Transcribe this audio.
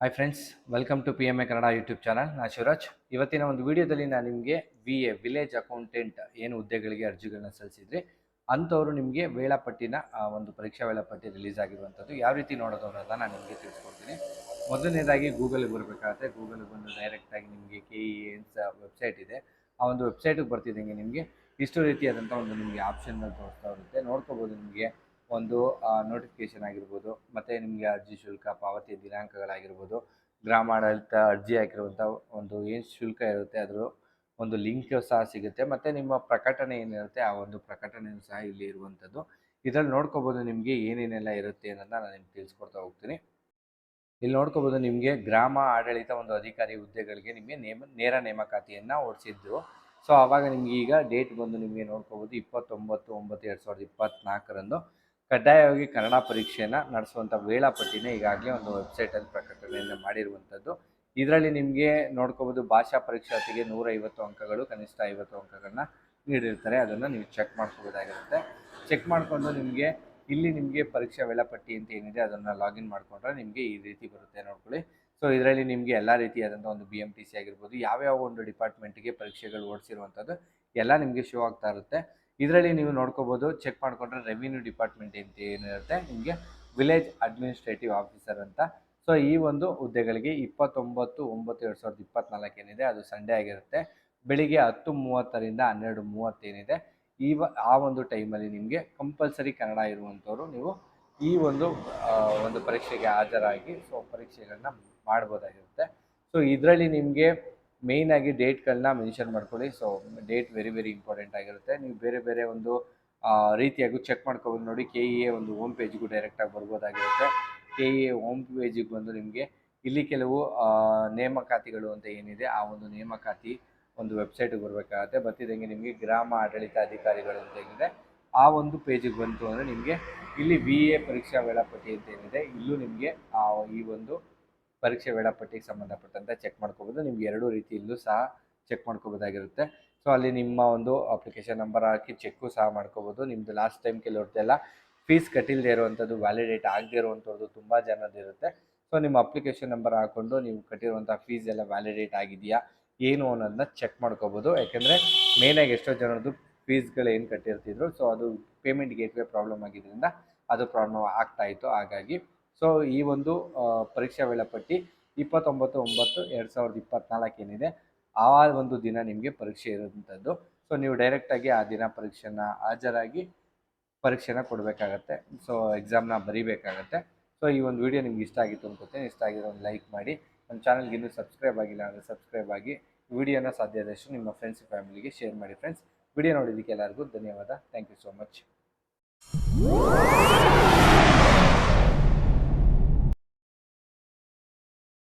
Hi friends welcome to P M A Kannada YouTube channel ನಾ ಶಿವರಾಜ್. ಇವತ್ತಿನ ಒಂದು ವಿಡಿಯೋದಲ್ಲಿ ನಾನು ನಿಮಗೆ ವಿ ಎ ವಿಲೇಜ್ ಅಕೌಂಟೆಂಟ್ ಏನು ಹುದ್ದೆಗಳಿಗೆ ಅರ್ಜಿಗಳನ್ನ ಸಲ್ಲಿಸಿದ್ರಿ, ಅಂಥವರು ನಿಮಗೆ ವೇಳಾಪಟ್ಟಿನ ಒಂದು ಪರೀಕ್ಷಾ ವೇಳಾಪಟ್ಟಿ ರಿಲೀಸ್ ಆಗಿರುವಂಥದ್ದು ಯಾವ ರೀತಿ ನೋಡೋದು ಅನ್ನೋದನ್ನ ನಾನು ನಿಮಗೆ ತಿಳಿಸ್ಕೊಡ್ತೀನಿ. ಮೊದಲನೇದಾಗಿ ಗೂಗಲ್ಗೆ ಬರಬೇಕಾಗುತ್ತೆ. ಗೂಗಲ್ಗೆ ಬಂದು ಡೈರೆಕ್ಟಾಗಿ ನಿಮಗೆ ಕೆ ಇ ಎನ್ಸ್ ವೆಬ್ಸೈಟ್ ಇದೆ. ಆ ಒಂದು ವೆಬ್ಸೈಟಿಗೆ ಬರ್ತಿದ್ದಂಗೆ ನಿಮಗೆ ಇಷ್ಟು ರೀತಿಯಾದಂಥ ಒಂದು ನಿಮಗೆ ಆಪ್ಷನ್ಗಳು ತೋರಿಸ್ತಾ ಇರುತ್ತೆ. ನೋಡ್ಕೋಬೋದು ನಿಮಗೆ. ಒಂದು ನೋಟಿಫಿಕೇಶನ್ ಆಗಿರ್ಬೋದು, ಮತ್ತು ನಿಮಗೆ ಅರ್ಜಿ ಶುಲ್ಕ, ಪಾವತಿ ದಿನಾಂಕಗಳಾಗಿರ್ಬೋದು, ಗ್ರಾಮಾಡಳಿತ ಅರ್ಜಿ ಹಾಕಿರುವಂಥ ಒಂದು ಏನು ಶುಲ್ಕ ಇರುತ್ತೆ, ಅದರ ಒಂದು ಲಿಂಕ್ ಸಹ ಸಿಗುತ್ತೆ. ಮತ್ತು ನಿಮ್ಮ ಪ್ರಕಟಣೆ ಏನಿರುತ್ತೆ, ಆ ಒಂದು ಪ್ರಕಟಣೆಯೂ ಸಹ ಇಲ್ಲಿ ಇರುವಂಥದ್ದು. ಇದರಲ್ಲಿ ನೋಡ್ಕೋಬೋದು ನಿಮಗೆ ಏನೇನೆಲ್ಲ ಇರುತ್ತೆ ಅನ್ನೋದನ್ನ ನಾನು ನಿಮ್ಗೆ ತಿಳಿಸ್ಕೊಡ್ತಾ ಹೋಗ್ತೀನಿ. ಇಲ್ಲಿ ನೋಡ್ಕೋಬೋದು ನಿಮಗೆ ಗ್ರಾಮ ಆಡಳಿತ ಒಂದು ಅಧಿಕಾರಿ ಹುದ್ದೆಗಳಿಗೆ ನಿಮಗೆ ನೇಮ, ನೇರ ನೇಮಕಾತಿಯನ್ನು ಓಡಿಸಿದ್ದು ಸೊ, ಆವಾಗ ನಿಮಗೆ ಈಗ ಡೇಟ್ ಬಂದು ನಿಮಗೆ ನೋಡ್ಕೋಬೋದು ಇಪ್ಪತ್ತೊಂಬತ್ತು, ಒಂಬತ್ತು, ಎರಡು ಸಾವಿರದ ಇಪ್ಪತ್ತ್ನಾಲ್ಕರಂದು ಕಡ್ಡಾಯವಾಗಿ ಕನ್ನಡ ಪರೀಕ್ಷೆಯನ್ನು ನಡೆಸುವಂಥ ವೇಳಾಪಟ್ಟಿನೇ ಈಗಾಗಲೇ ಒಂದು ವೆಬ್ಸೈಟಲ್ಲಿ ಪ್ರಕಟಣೆಯನ್ನು ಮಾಡಿರುವಂಥದ್ದು ಇದರಲ್ಲಿ ನಿಮಗೆ ನೋಡ್ಕೋಬೋದು ಭಾಷಾ ಪರೀಕ್ಷಾರ್ಥಿಗೆ ನೂರೈವತ್ತು ಅಂಕಗಳು, ಕನಿಷ್ಠ ಐವತ್ತು ಅಂಕಗಳನ್ನ ನೀಡಿರ್ತಾರೆ. ಅದನ್ನು ನೀವು ಚೆಕ್ ಮಾಡ್ಕೋಬೋದಾಗಿರುತ್ತೆ. ಚೆಕ್ ಮಾಡಿಕೊಂಡು ನಿಮಗೆ ಇಲ್ಲಿ ನಿಮಗೆ ಪರೀಕ್ಷಾ ವೇಳಾಪಟ್ಟಿ ಅಂತ ಏನಿದೆ ಅದನ್ನು ಲಾಗಿನ್ ಮಾಡಿಕೊಂಡ್ರೆ ನಿಮಗೆ ಈ ರೀತಿ ಬರುತ್ತೆ ನೋಡ್ಕೊಳ್ಳಿ. ಸೊ ಇದರಲ್ಲಿ ನಿಮಗೆ ಎಲ್ಲ ರೀತಿಯಾದಂಥ ಒಂದು ಬಿ ಎಂ ಟಿ ಸಿ ಆಗಿರ್ಬೋದು, ಯಾವ್ಯಾವ ಒಂದು ಡಿಪಾರ್ಟ್ಮೆಂಟ್ಗೆ ಪರೀಕ್ಷೆಗಳು ಓಡಿಸಿರುವಂಥದ್ದು ಎಲ್ಲ ನಿಮಗೆ ಶೋ ಆಗ್ತಾ ಇರುತ್ತೆ. ಇದರಲ್ಲಿ ನೀವು ನೋಡ್ಕೋಬೋದು ಚೆಕ್ ಮಾಡಿಕೊಂಡ್ರೆ ರೆವಿನ್ಯೂ ಡಿಪಾರ್ಟ್ಮೆಂಟ್ ಅಂತ ಏನಿರುತ್ತೆ, ನಿಮಗೆ ವಿಲೇಜ್ ಅಡ್ಮಿನಿಸ್ಟ್ರೇಟಿವ್ ಆಫೀಸರ್ ಅಂತ. ಸೊ ಈ ಒಂದು ಹುದ್ದೆಗಳಿಗೆ ಇಪ್ಪತ್ತೊಂಬತ್ತು, ಒಂಬತ್ತು, ಎರಡು ಸಾವಿರದ ಇಪ್ಪತ್ನಾಲ್ಕು ಏನಿದೆ, ಅದು ಸಂಡೇ ಆಗಿರುತ್ತೆ. ಬೆಳಿಗ್ಗೆ ಹತ್ತು ಮೂವತ್ತರಿಂದ ಹನ್ನೆರಡು ಮೂವತ್ತೇನಿದೆ ಈ ವ- ಆ ಒಂದು ಟೈಮಲ್ಲಿ ನಿಮಗೆ ಕಂಪಲ್ಸರಿ ಕನ್ನಡ ಇರುವಂಥವ್ರು ನೀವು ಈ ಒಂದು ಒಂದು ಪರೀಕ್ಷೆಗೆ ಹಾಜರಾಗಿ ಸೊ ಪರೀಕ್ಷೆಗಳನ್ನ ಮಾಡ್ಬೋದಾಗಿರುತ್ತೆ. ಸೊ ಇದರಲ್ಲಿ ನಿಮಗೆ ಮೇಯ್ನ್ ಆಗಿ ಡೇಟ್ಗಳನ್ನ ಮೆನ್ಷನ್ ಮಾಡ್ಕೊಳ್ಳಿ. So date very very important ಆಗಿರುತ್ತೆ. ನೀವು ಬೇರೆ ಬೇರೆ ಒಂದು ರೀತಿಯಾಗೂ ಚೆಕ್ ಮಾಡ್ಕೊಬೋದು. ನೋಡಿ ಕೆ ಇ ಎ ಒಂದು ಹೋಮ್ ಪೇಜ್ಗೂ ಡೈರೆಕ್ಟಾಗಿ ಬರ್ಬೋದಾಗಿರುತ್ತೆ. ಕೆ ಇ ಎ ಹೋಮ್ ಪೇಜಿಗೆ ಬಂದು ನಿಮಗೆ ಇಲ್ಲಿ ಕೆಲವು ನೇಮಕಾತಿಗಳು ಅಂತ ಏನಿದೆ, ಆ ಒಂದು ನೇಮಕಾತಿ ಒಂದು ವೆಬ್ಸೈಟಿಗೆ ಬರಬೇಕಾಗತ್ತೆ. ಬರ್ತಿದ್ದಂಗೆ ನಿಮಗೆ ಗ್ರಾಮ ಆಡಳಿತ ಅಧಿಕಾರಿಗಳು ಅಂತ ಏನಿದೆ, ಆ ಒಂದು ಪೇಜಿಗೆ ಬಂತು ಅಂದರೆ ನಿಮಗೆ ಇಲ್ಲಿ ವಿ ಎ ಪರೀಕ್ಷಾ ವೇಳಾಪಟ್ಟಿ ಅಂತ ಏನಿದೆ, ಇಲ್ಲೂ ನಿಮಗೆ ಈ ಒಂದು ಪರೀಕ್ಷೆ ವೇಳಾಪಟ್ಟಿಗೆ ಸಂಬಂಧಪಟ್ಟಂತೆ ಚೆಕ್ ಮಾಡ್ಕೋಬೋದು. ನಿಮ್ಗೆ ಎರಡೂ ರೀತಿಯಲ್ಲೂ ಸಹ ಚೆಕ್ ಮಾಡ್ಕೋಬೋದಾಗಿರುತ್ತೆ. ಸೊ ಅಲ್ಲಿ ನಿಮ್ಮ ಒಂದು ಅಪ್ಲಿಕೇಶನ್ ನಂಬರ್ ಹಾಕಿ ಚೆಕ್ಕು ಸಹ ಮಾಡ್ಕೋಬೋದು. ನಿಮ್ಮದು ಲಾಸ್ಟ್ ಟೈಮ್ ಕೆಲವ್ರದ್ದೆಲ್ಲ ಫೀಸ್ ಕಟ್ಟಿಲ್ಲದೆ ಇರುವಂಥದ್ದು ವ್ಯಾಲಿಡೇಟ್ ಆಗದೆ ಇರುವಂಥದ್ದು ತುಂಬ ಜನದಿರುತ್ತೆ ಸೊ ನಿಮ್ಮ ಅಪ್ಲಿಕೇಶನ್ ನಂಬರ್ ಹಾಕ್ಕೊಂಡು ನೀವು ಕಟ್ಟಿರುವಂಥ ಫೀಸ್ ಎಲ್ಲ ವ್ಯಾಲಿಡೇಟ್ ಆಗಿದೆಯಾ, ಏನು ಅನ್ನೋದನ್ನ ಚೆಕ್ ಮಾಡ್ಕೋಬೋದು. ಯಾಕೆಂದರೆ ಮೇನಾಗಿ ಎಷ್ಟೋ ಜನರದ್ದು ಫೀಸ್ಗಳು ಏನು ಕಟ್ಟಿರ್ತಿದ್ರು. ಸೊ ಅದು ಪೇಮೆಂಟ್ ಗೇಟ್ವೇ ಪ್ರಾಬ್ಲಮ್ ಆಗಿದ್ದರಿಂದ ಅದು ಪ್ರಾಬ್ಲಮ್ ಆಗ್ತಾಯಿತ್ತು ಹಾಗಾಗಿ ಸೊ ಈ ಒಂದು ಪರೀಕ್ಷಾ ವೇಳಾಪಟ್ಟಿ ಇಪ್ಪತ್ತೊಂಬತ್ತು ಒಂಬತ್ತು ಎರಡು ಸಾವಿರದ ಇಪ್ಪತ್ನಾಲ್ಕು ಏನಿದೆ, ಆ ಒಂದು ದಿನ ನಿಮಗೆ ಪರೀಕ್ಷೆ ಇರುವಂಥದ್ದು. ಸೊ ನೀವು ಡೈರೆಕ್ಟಾಗಿ ಆ ದಿನ ಪರೀಕ್ಷೆನ ಹಾಜರಾಗಿ ಪರೀಕ್ಷೆನ ಕೊಡಬೇಕಾಗತ್ತೆ. ಸೊ ಎಕ್ಸಾಮ್ನ ಬರೀಬೇಕಾಗತ್ತೆ. ಸೊ ಈ ಒಂದು ವಿಡಿಯೋ ನಿಮ್ಗೆ ಇಷ್ಟ ಆಗಿತ್ತು ಅನ್ಕೋತೀನಿ. ಇಷ್ಟ ಆಗಿರೋ ಒಂದು ಲೈಕ್ ಮಾಡಿ. ನಮ್ಮ ಚಾನಲ್ಗೆ ಇನ್ನೂ ಸಬ್ಸ್ಕ್ರೈಬ್ ಆಗಿಲ್ಲ ಅಂದರೆ ಸಬ್ಸ್ಕ್ರೈಬ್ ಆಗಿ ವಿಡಿಯೋನ ಸಾಧ್ಯ ಆದಷ್ಟು ನಿಮ್ಮ ಫ್ರೆಂಡ್ಸ್ ಫ್ಯಾಮಿಲಿಗೆ ಶೇರ್ ಮಾಡಿ ಫ್ರೆಂಡ್ಸ್ ವಿಡಿಯೋ ನೋಡಿದ್ದಕ್ಕೆ ಎಲ್ಲರಿಗೂ ಧನ್ಯವಾದ. Thank you so much